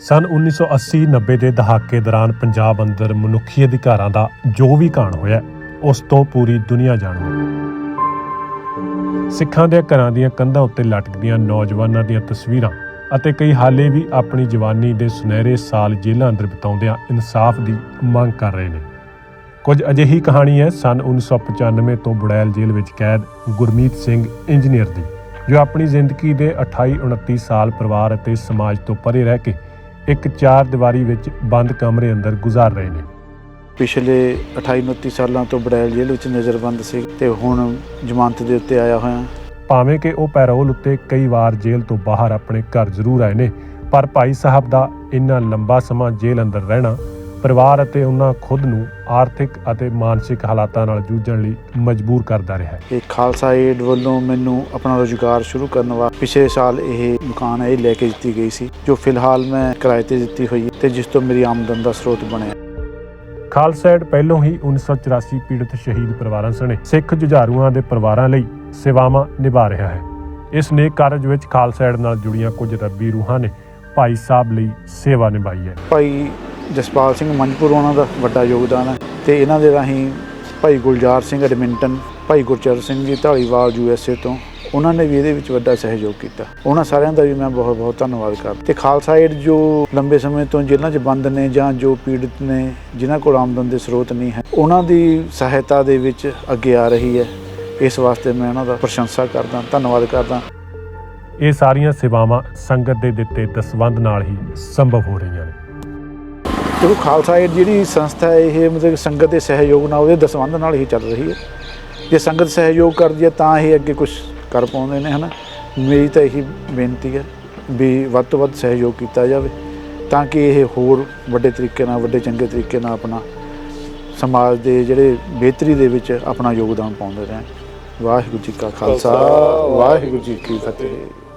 ਸਨ 1980-90 ਦੇ ਦਹਾਕੇ ਦੌਰਾਨ ਪੰਜਾਬ ਅੰਦਰ ਮਨੁੱਖੀ ਅਧਿਕਾਰਾਂ ਦਾ ਜੋ ਵੀ ਕਾਣ ਹੋਇਆ, ਉਸ ਤੋਂ ਪੂਰੀ ਦੁਨੀਆ ਜਾਣੂ। ਹੈ ਸਿੱਖਾਂ ਦੇ ਘਰਾਂ ਦੀਆਂ ਕੰਧਾਂ ਉੱਤੇ ਲਟਕਦੀਆਂ ਨੌਜਵਾਨਾਂ ਦੀਆਂ ਤਸਵੀਰਾਂ ਅਤੇ ਕਈ ਹਾਲੇ ਵੀ ਆਪਣੀ ਜਵਾਨੀ ਦੇ ਸੁਨਹਿਰੇ ਸਾਲ ਜੇਲ੍ਹਾਂ ਅੰਦਰ ਬਿਤਾਉਂਦਿਆਂ ਇਨਸਾਫ ਦੀ ਮੰਗ ਕਰ ਰਹੇ ਨੇ। ਕੁਝ ਅਜਿਹੀ ਕਹਾਣੀ ਹੈ ਸਨ 1995 ਤੋਂ ਬੁੜੈਲ ਜੇਲ੍ਹ ਵਿੱਚ ਕੈਦ ਗੁਰਮੀਤ ਸਿੰਘ ਇੰਜੀਨੀਅਰ ਦੀ, ਜੋ ਆਪਣੀ ਜ਼ਿੰਦਗੀ ਦੇ 28 29 ਸਾਲ ਪਰਿਵਾਰ ਅਤੇ ਸਮਾਜ ਤੋਂ ਪਰੇ ਰਹਿ ਕੇ ਇੱਕ ਚਾਰ ਦੀਵਾਰੀ ਵਿੱਚ ਬੰਦ ਕਮਰੇ ਅੰਦਰ ਗੁਜ਼ਾਰ ਰਹੇ ਨੇ। ਪਿਛਲੇ 28 29 ਸਾਲਾਂ ਤੋਂ ਬੜੈਲ ਜੇਲ੍ਹ ਵਿੱਚ ਨਜ਼ਰਬੰਦ ਸੀ ਤੇ ਹੁਣ ਜ਼ਮਾਨਤ ਦੇ ਉੱਤੇ ਆਇਆ ਹੋਇਆ। ਭਾਵੇਂ ਕਿ ਉਹ ਪੈਰੋਲ ਉੱਤੇ ਕਈ ਵਾਰ ਜੇਲ੍ਹ ਤੋਂ ਬਾਹਰ ਆਪਣੇ ਘਰ ਜ਼ਰੂਰ ਆਏ ਨੇ ਪਰ ਭਾਈ ਸਾਹਿਬ ਦਾ ਇੰਨਾ ਲੰਬਾ ਸਮਾਂ ਜੇਲ੍ਹ ਅੰਦਰ ਰਹਿਣਾ ਪਰਿਵਾਰ ਅਤੇ ਉਹਨਾਂ ਖੁਦ ਨੂੰ ਆਰਥਿਕ ਅਤੇ ਮਾਨਸਿਕ ਹਾਲਾਤਾਂ ਨਾਲ ਜੂਝਣ ਲਈ ਮਜਬੂਰ ਕਰਦਾ ਰਿਹਾ ਹੈ। ਇਹ ਖਾਲਸਾ ਏਡ ਵੱਲੋਂ ਮੈਨੂੰ ਆਪਣਾ ਰੋਜ਼ਗਾਰ ਸ਼ੁਰੂ ਕਰਨ ਵਾਸਤੇ ਪਿਛਲੇ ਸਾਲ ਇਹ ਮਕਾਨ ਇਹ ਲੈ ਕੇ ਦਿੱਤੀ ਗਈ ਸੀ ਜੋ ਫਿਲਹਾਲ ਮੈਂ ਕਿਰਾਏ ਤੇ ਦਿੱਤੀ ਹੋਈ ਹੈ ਤੇ ਜਿਸ ਤੋਂ ਮੇਰੀ ਆਮਦਨ ਦਾ ਸਰੋਤ ਬਣਿਆ। ਖਾਲਸਾ ਏਡ ਪਹਿਲੋਂ ਹੀ 1984 ਪੀੜਤ ਸ਼ਹੀਦ ਪਰਿਵਾਰਾਂ ਸਣੇ ਸਿੱਖ ਜੁਝਾਰੂਆਂ ਦੇ ਪਰਿਵਾਰਾਂ ਲਈ ਸੇਵਾਵਾਂ ਨਿਭਾ ਰਿਹਾ ਹੈ। ਇਸ ਨੇਕ ਕਾਰਜ ਵਿੱਚ ਖਾਲਸਾ ਏਡ ਨਾਲ ਜੁੜੀਆਂ ਕੁਝ ਰੱਬੀ ਰੂਹਾਂ ਨੇ ਭਾਈ ਸਾਹਿਬ ਲਈ ਸੇਵਾ ਨਿਭਾਈ ਹੈ। ਭਾਈ ਜਸਪਾਲ ਸਿੰਘ ਮੰਜਪੁਰ ਉਹਨਾਂ ਦਾ ਵੱਡਾ ਯੋਗਦਾਨ ਹੈ ਤੇ ਇਹਨਾਂ ਦੇ ਰਾਹੀਂ ਭਾਈ ਗੁਲਜ਼ਾਰ ਸਿੰਘ ਐਡਮਿੰਟਨ, ਭਾਈ ਗੁਰਚਰਨ ਸਿੰਘ ਜੀ ਢਾਲੀਵਾਲ ਯੂਐਸਏ ਤੋਂ ਉਹਨਾਂ ਨੇ ਵੀ ਇਹਦੇ ਵਿੱਚ ਵੱਡਾ ਸਹਿਯੋਗ ਕੀਤਾ। ਉਹਨਾਂ ਸਾਰਿਆਂ ਦਾ ਵੀ ਮੈਂ ਬਹੁਤ ਬਹੁਤ ਧੰਨਵਾਦ ਕਰਦਾ। ਤੇ ਖਾਲਸਾ ਏਡ ਜੋ ਲੰਬੇ ਸਮੇਂ ਤੋਂ ਜੇਲ੍ਹਾਂ 'ਚ ਬੰਦ ਨੇ ਜਾਂ ਜੋ ਪੀੜਤ ਨੇ, ਜਿਨ੍ਹਾਂ ਕੋਲ ਆਮਦਨ ਦੇ ਸਰੋਤ ਨਹੀਂ ਹੈ, ਉਹਨਾਂ ਦੀ ਸਹਾਇਤਾ ਦੇ ਵਿੱਚ ਅੱਗੇ ਆ ਰਹੀ ਹੈ। ਇਸ ਵਾਸਤੇ ਮੈਂ ਉਹਨਾਂ ਦਾ ਪ੍ਰਸ਼ੰਸਾ ਕਰਦਾ, ਧੰਨਵਾਦ ਕਰਦਾ। ਇਹ ਸਾਰੀਆਂ ਸੇਵਾਵਾਂ ਸੰਗਤ ਦੇ ਦਿੱਤੇ ਦਸਵੰਧ ਨਾਲ ਹੀ ਸੰਭਵ ਹੋ ਰਹੀਆਂ ਦੇਖੋ ਖਾਲਸਾ ਏਡ ਜਿਹੜੀ ਸੰਸਥਾ ਹੈ ਇਹ ਮਤਲਬ ਸੰਗਤ ਦੇ ਸਹਿਯੋਗ ਨਾਲ ਉਹਦੇ ਦਸਵੰਧ ਨਾਲ ਹੀ ਚੱਲ ਰਹੀ ਹੈ। ਜੇ ਸੰਗਤ ਸਹਿਯੋਗ ਕਰਦੀ ਹੈ ਤਾਂ ਹੀ ਅੱਗੇ ਕੁਝ ਕਰ ਪਾਉਂਦੇ ਨੇ ਹਨਾ? ਮੇਰੀ ਤਾਂ ਇਹੀ ਬੇਨਤੀ ਹੈ ਵੀ ਵੱਧ ਤੋਂ ਵੱਧ ਸਹਿਯੋਗ ਕੀਤਾ ਜਾਵੇ ਤਾਂ ਕਿ ਇਹ ਹੋਰ ਵੱਡੇ ਤਰੀਕੇ ਨਾਲ ਵੱਡੇ ਚੰਗੇ ਤਰੀਕੇ ਨਾਲ ਆਪਣਾ ਸਮਾਜ ਦੇ ਜਿਹੜੇ ਬਿਹਤਰੀ ਦੇ ਵਿੱਚ ਆਪਣਾ ਯੋਗਦਾਨ ਪਾਉਂਦੇ ਰਹਿਣ। ਵਾਹਿਗੁਰੂ ਜੀ ਕਾ ਖਾਲਸਾ ਵਾਹਿਗੁਰੂ ਜੀ ਕੀ ਫਤਿਹ।